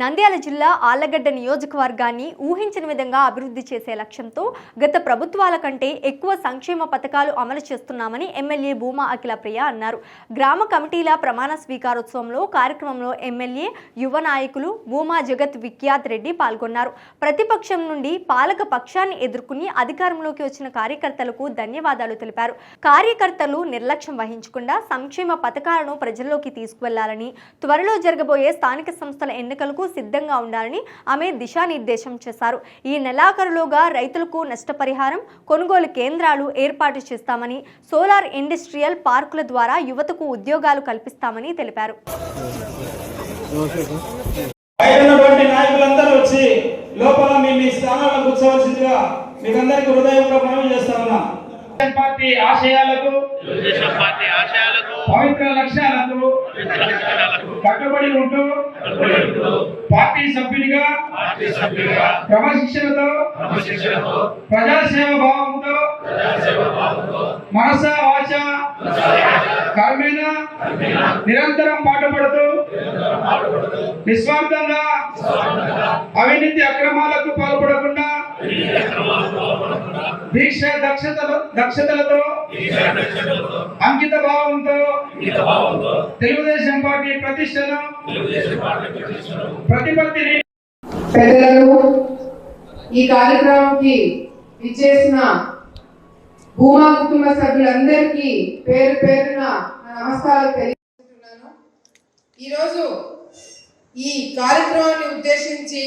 నంద్యాల జిల్లా ఆళ్ళగడ్డ నియోజకవర్గాన్ని ఊహించిన విధంగా అభివృద్ధి చేసే లక్ష్యంతో గత ప్రభుత్వాల కంటే ఎక్కువ సంక్షేమ పథకాలు అమలు చేస్తున్నామని ఎమ్మెల్యే భూమా అఖిల ప్రియ అన్నారు. గ్రామ కమిటీల ప్రమాణ స్వీకారోత్సవంలో కార్యక్రమంలో ఎమ్మెల్యే యువ నాయకులు భూమా జగత్ విఖ్యాత్ రెడ్డి పాల్గొన్నారు. ప్రతిపక్షం నుండి పాలక పక్షాన్ని ఎదుర్కొని అధికారంలోకి వచ్చిన కార్యకర్తలకు ధన్యవాదాలు తెలిపారు. కార్యకర్తలు నిర్లక్ష్యం వహించకుండా సంక్షేమ పథకాలను ప్రజల్లోకి తీసుకువెళ్ళాలని త్వరలో జరగబోయే స్థానిక సంస్థల ఎన్నికలకు సిద్ధంగా ఉండాలని ఆమె దిశానిర్దేశం చేశారు. ఈ నెలాఖరులోగా రైతులకు నష్టపరిహారం కొనుగోలు కేంద్రాలు ఏర్పాటు చేస్తామని సోలార్ ఇండస్ట్రియల్ పార్కుల ద్వారా యువతకు ఉద్యోగాలు కల్పిస్తామని తెలిపారు. బయట ఉన్నటువంటి నాయకులందరూ వచ్చి లోపల మీ మీ స్థానాలకు కూర్చోవలసిందిగా మీకందరికీ హృదయంగా మనవి చేస్తా ఉన్నా. తెలుగుదేశం పార్టీ ఆశయాలకు తెలుగుదేశం పార్టీ ఆశయాలకు పవిత్ర లక్ష్యాలకు కట్టుబడి ఉంటూ పార్టీ సభ్యునిగా క్రమశిక్షణతో ప్రజాసేవ భావంతో ప్రజాసేవ భావంతో మనస వాచ కర్మేణ నిరంతరం పాటుపడుతూ నిస్వార్థంగా అవినీతి అక్రమాలకు పాల్పడకుండా దీక్ష దక్షతలు దక్షతలతో అంకిత భావంతో తెలుగుదేశం పార్టీ ప్రతిష్టను ప్రతిపత్తిని పెద్దలను ఈ కార్యక్రమంకి ఇచ్చేసిన భూమా కుటుంబ సభ్యులందరికీ పేరు పేరున నమస్కారాలు తెలియజేస్తున్నాను. ఈరోజు ఈ కార్యక్రమాన్ని ఉద్దేశించి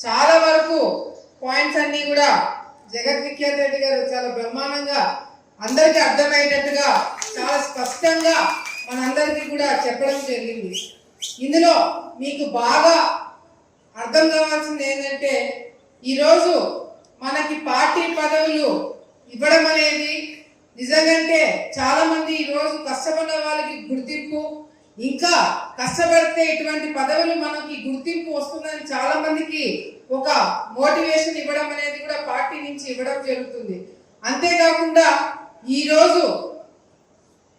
చాలా వరకు పాయింట్స్ అన్నీ కూడా జగత్ విఖ్యాత్ రెడ్డి గారు చాలా బ్రహ్మాండంగా అందరికీ అర్థమయ్యేటట్టుగా చాలా స్పష్టంగా మనందరికీ కూడా చెప్పడం జరిగింది. ఇందులో మీకు బాగా అర్థం కావాల్సింది ఏంటంటే ఈరోజు మనకి పార్టీ పదవులు ఇవ్వడం అనేది నిజంగంటే చాలామంది ఈరోజు కష్టపడిన వాళ్ళకి గుర్తింపు ఇంకా కష్టపడితే ఇటువంటి పదవులు మనకి గుర్తింపు వస్తుందని చాలామందికి ఒక మోటివేషన్ ఇవ్వడం అనేది కూడా పార్టీ నుంచి ఇవ్వడం జరుగుతుంది. అంతేకాకుండా ఈరోజు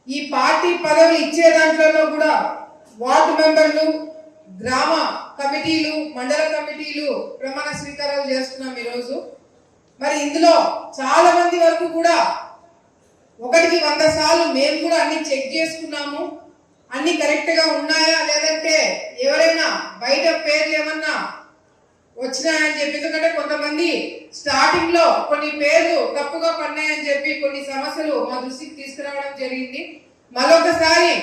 ఈ పార్టీ పదవి ఇచ్చే దాంట్లో కూడా వార్డు మెంబర్లు గ్రామ కమిటీలు మండల కమిటీలు ప్రమాణ స్వీకారాలు చేస్తున్నాం ఈరోజు. మరి ఇందులో చాలా మంది వరకు కూడా ఒకటికి వంద సార్లు మేము కూడా అన్ని చెక్ చేసుకున్నాము. అన్ని కరెక్ట్గా ఉన్నాయా లేదంటే ఎవరైనా బయట పేర్లు ఏమన్నా వచ్చినాయని చెప్పి. ఎందుకంటే కొంతమంది స్టార్టింగ్లో కొన్ని పేర్లు తప్పుగా పడినాయని చెప్పి కొన్ని సమస్యలు మా దృష్టికి తీసుకురావడం జరిగింది. మరొకసారి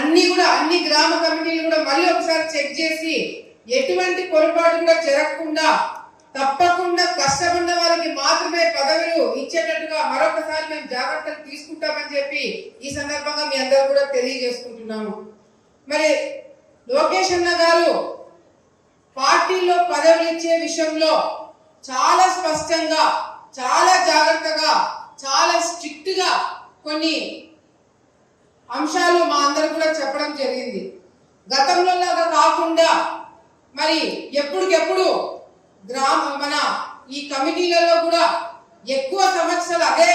అన్ని కూడా అన్ని గ్రామ కమిటీలు కూడా మళ్ళీ ఒకసారి చెక్ చేసి ఎటువంటి పొరపాటు కూడా జరగకుండా తప్పకుండా కష్టపడిన వాళ్ళకి మాత్రమే పదవులు ఇచ్చేటట్టుగా మరొకసారి మేము జాగ్రత్తలు తీసుకుంటామని చెప్పి ఈ సందర్భంగా మీ అందరూ కూడా తెలియజేసుకుంటున్నాము. మరి లోకేష్ అన్న గారు పార్టీలో పదవులు ఇచ్చే విషయంలో చాలా స్పష్టంగా చాలా జాగ్రత్తగా చాలా స్ట్రిక్ట్గా కొన్ని అంశాలు మా అందరు కూడా చెప్పడం జరిగింది. గతంలో లాగా కాకుండా మరి ఎప్పటికెప్పుడు గ్రామ మన ఈ కమిటీలలో కూడా ఎక్కువ సంవత్సరాలు అదే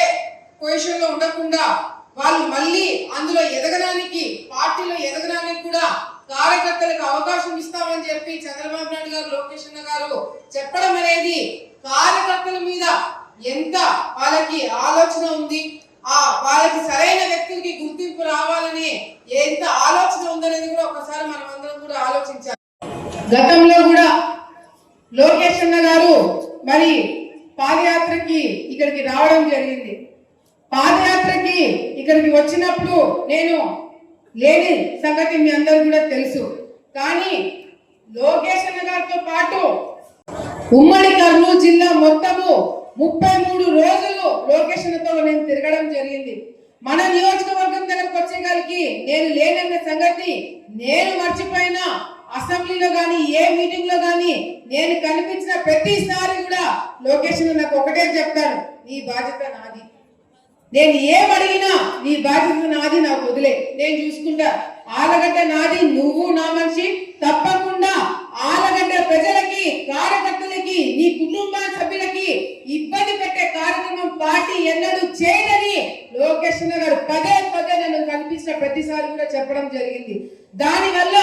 పొజిషన్లో ఉండకుండా వాళ్ళు మళ్ళీ అందులో ఎదగడానికి పార్టీలో ఎదగడానికి కూడా కార్యకర్తలకు అవకాశం ఇస్తామని చెప్పి చంద్రబాబు నాయుడు గారు లోకేష్ అన్న గారు చెప్పడం అనేది కార్యకర్తల మీద ఎంత వాళ్ళకి ఆలోచన ఉంది ఆ వాళ్ళకి సరైన వ్యక్తులకి గుర్తింపు రావాలని ఎంత ఆలోచన ఉందనేది కూడా ఒకసారి మనం అందరం కూడా ఆలోచించాలి. గతంలో కూడా లోకేష్ అన్న గారు మరి పాదయాత్రకి ఇక్కడికి రావడం జరిగింది. పాదయాత్రకి ఇక్కడికి వచ్చినప్పుడు నేను లేని సంగతి మీ అందరు కూడా తెలుసు. కానీ లోకేష్ అన్న గారితో పాటు ఉమ్మడి కర్నూలు జిల్లా మొత్తము ముప్పై మూడు రోజులు లోకేష్ అన్నతో నేను తిరగడం జరిగింది. మన నియోజకవర్గం దగ్గరకు వచ్చేసరికి నేను లేనన్న సంగతి నేను మర్చిపోయినా అసెంబ్లీలో కానీ ఏ మీటింగ్లో నేను కనిపించిన ప్రతిసారి కూడా లోకేష్ నాకు ఒకటే చెప్తాను నీ బాధ్యత నాది. నేను ఏం అడిగినా నీ బాధ్యత నాది నాకు వదిలే. నేను చూసుకుంటా. ఆలగడ్డ నాది నువ్వు నా మనిషి. తప్పకుండా ఆలగడ్డ ప్రజలకి కార్యకర్తలకి నీ కుటుంబ సభ్యులకి ఇబ్బంది పెట్టే కార్యక్రమం పార్టీ ఎన్నడూ చేయదని లోకేష్ గారు పదే పదే నన్ను కనిపించిన ప్రతిసారి కూడా చెప్పడం జరిగింది. దానివల్ల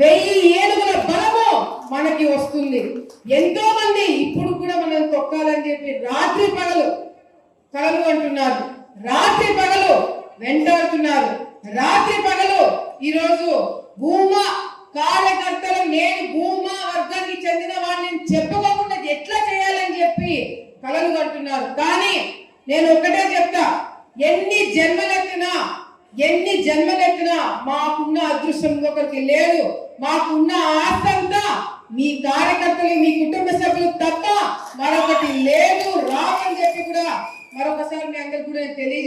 వెయ్యి ఏనుగుల బలము మనకి వస్తుంది. ఎంతో మంది ఇప్పుడు కూడా మనం తొక్కాలని చెప్పి రాత్రి పగలు కలలు అంటున్నారు. రాత్రి పగలు వెంటాడుతున్నారు. రాత్రి పగలు ఈరోజు భూమా కార్యకర్తలు నేను భూమా వర్గానికి చెందిన వాడిని చెప్పుకోకుండా ఎట్లా చేయాలని చెప్పి కలలు కంటున్నారు. కానీ నేను ఒకటే చెప్తా ఎన్ని జన్మలెత్తినా ఎన్ని జన్మలెత్తినా మాకున్న అదృష్టం ఒకరికి లేదు. మాకున్న ఆస్తి అంతా మీ కార్యకర్తలు మీ కుటుంబ సభ్యులు తప్ప మరొకటి లేదు. రావని చెప్పి కూడా మరొకసారి మీ అందరికి కూడా నేను తెలియజే